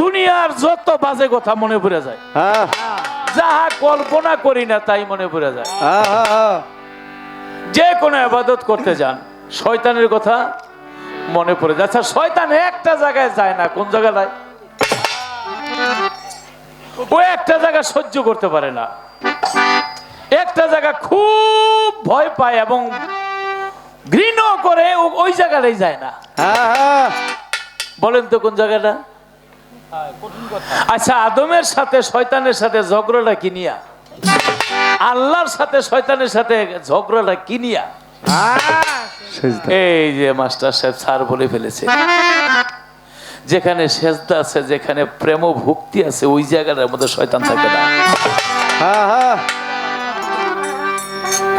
দুনিয়ার যত বাজে কথা মনে পড়ে যায়। হ্যাঁ। যাহা কল্পনা করি না তাই মনে পড়ে যায়। হ্যাঁ হ্যাঁ যে কোনো আবাদত করতে যান শয়তানের কথা মনে পড়ে যায়। আচ্ছা শয়তান একটা জায়গায় যায় না কোন জায়গায় ও একটা জায়গা সহ্য করতে পারে না। একটা জায়গা খুব ভয় পায় এবং ঘৃণ করে ওই জায়গাটাই যায় না। বলেন তো কোন জায়গাটা? আচ্ছা আদমের সাথে শয়তানের সাথে ঝগড়াটা কিনিয়া আল্লাহর সাথে শয়তানের সাথে ঝগড়াটা কিনিয়া এই যে মাস্টার সাহেব স্যার বলে ফেলেছে। যেখানে সেজদা আছে যেখানে প্রেম ভক্তি আছে ওই জায়গাটার মধ্যে শয়তান থাকে না। হ্যাঁ হ্যাঁ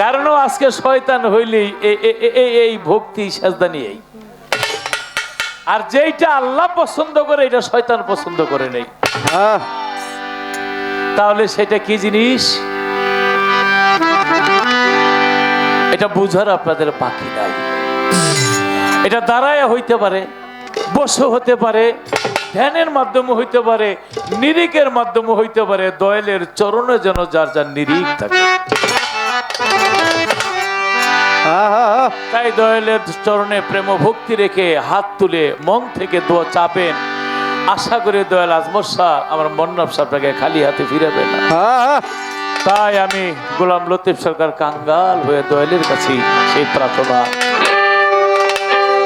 কারণ আজকে শয়তান হইলেই এই ভক্তি সেজদা নিয়েই। আর যেইটা আল্লাহ পছন্দ করে এটা শয়তান পছন্দ করে নেই। তাহলে সেটা কি জিনিস? এটা বুঝার আপনাদের বাকি নাই। এটা দাঁড়ায় হইতে পারে বসে হতে পারে ধ্যানের মাধ্যমে হইতে পারে নিরিকের মাধ্যমে হইতে পারে দয়ালের চরণে যেন যার যার নিরিক থাকে। তাই দয়ালের চরণে প্রেম ভক্তি রেখে হাত তুলে মন থেকে দোয়া চাপেন। আশা করে দয়াল আজমর শাহ আমার মন্নব সাহেবটাকে খালি হাতে ফিরাবে না। হ্যাঁ। তাই আমি গোলাম লতিফ সরকার কাঙ্গাল হয়ে দয়ালের কাছে সেই প্রার্থনা।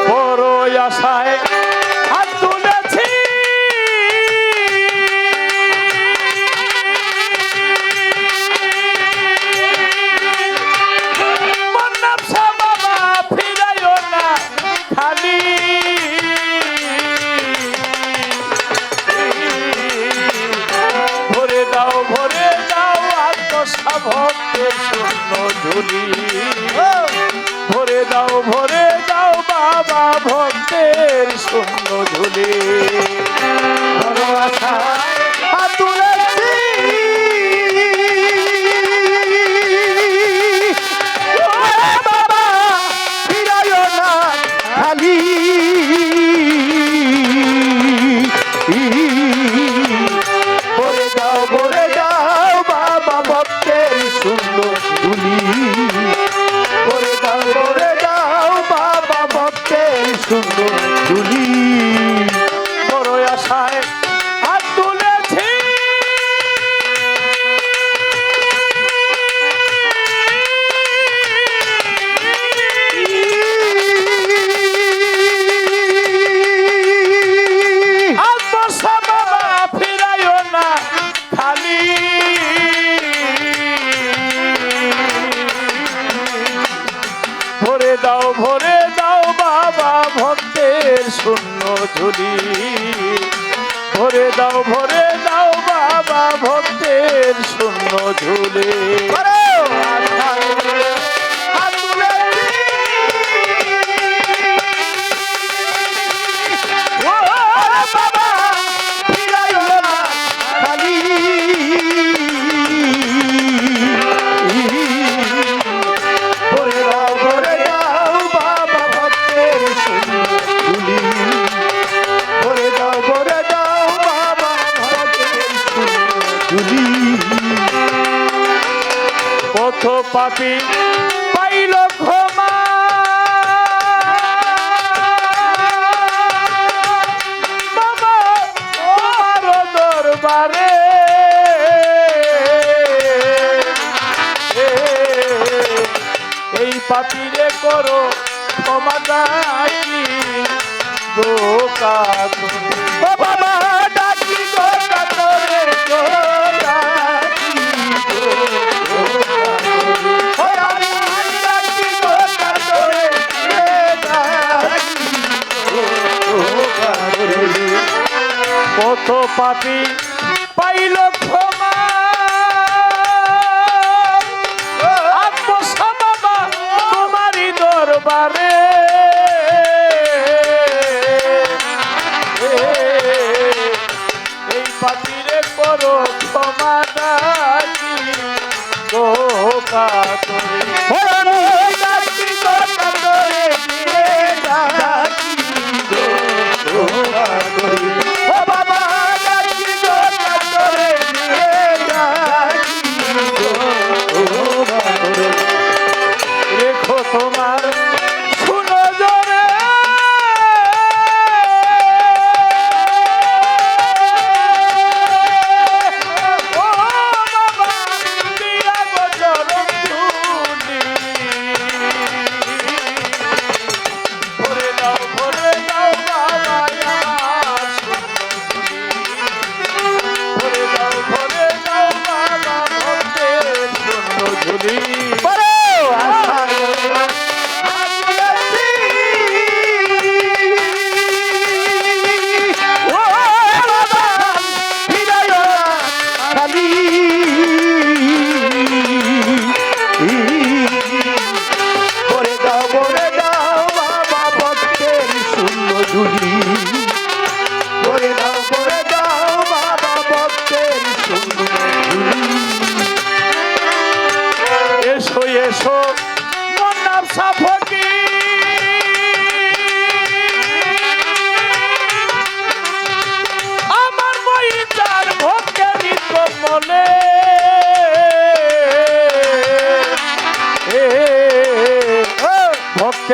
বড় আশায় ঝুলি ভরে দাও ভরে দাও বাবা ভক্তের শূন্য ঝুলি। বড় ভরে দাও ভরে দাও বাবা ভক্তের শূন্য ঝুলি। ভরে দাও ভরে দাও বাবা ভক্তের শূন্য ঝুলি। পথ পাপি পাইল ক্ষমা। দরবারে। পাপিরে করো ক্ষমা ডাকি দোকা পাপি Bonito.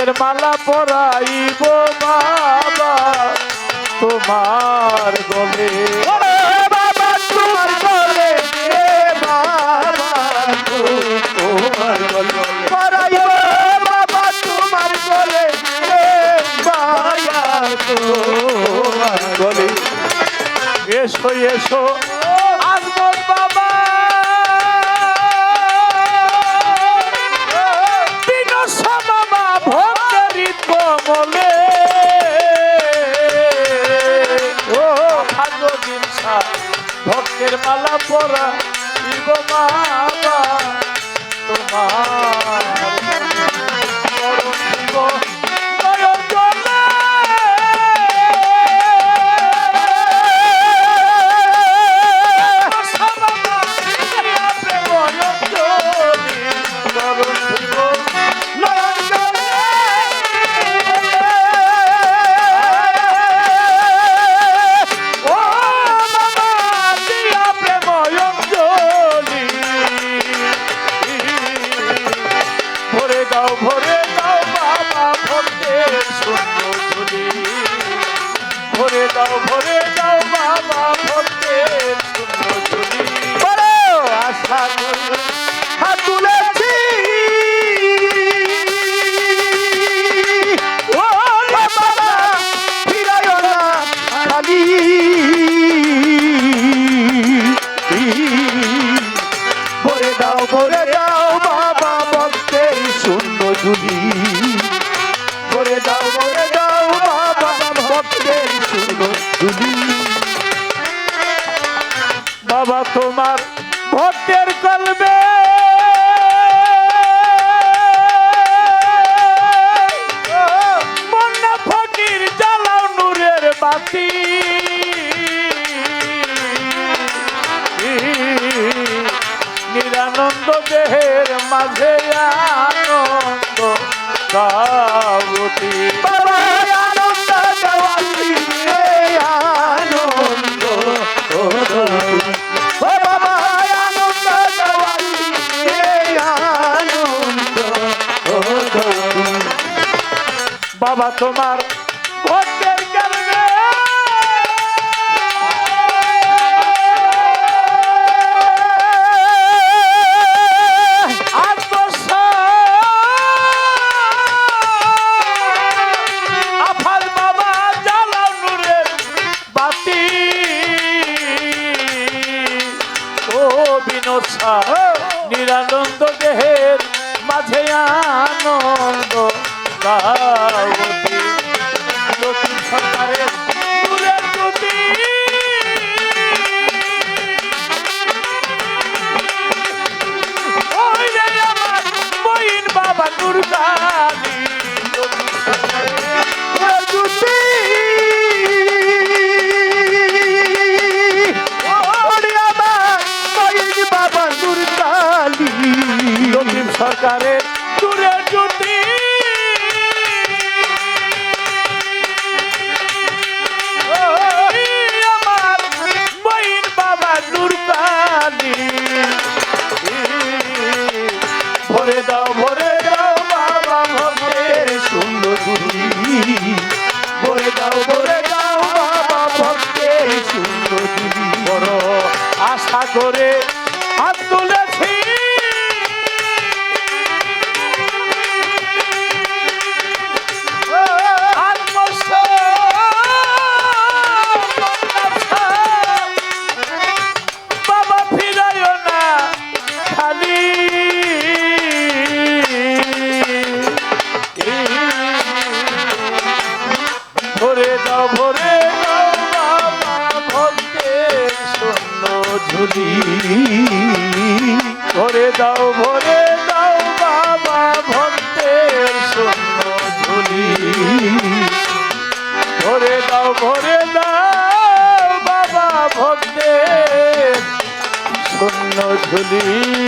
গাছের মালা পরাইব বাবা, তোমার গলে। বাবা, তোমার গলে বাবা, তোমার গলে। পরাইব বাবা, তোমার গলে তোমার গলে। এসো এসো রঙিন সার ভক্তের মালা পরা তোমার করে দাও বাবা ভক্তের শূন্য জুড়ি বাবা তোমার দাও ভরে দাও বাবা ভক্তের সুন্দর ভরে দাও আশা করে Good to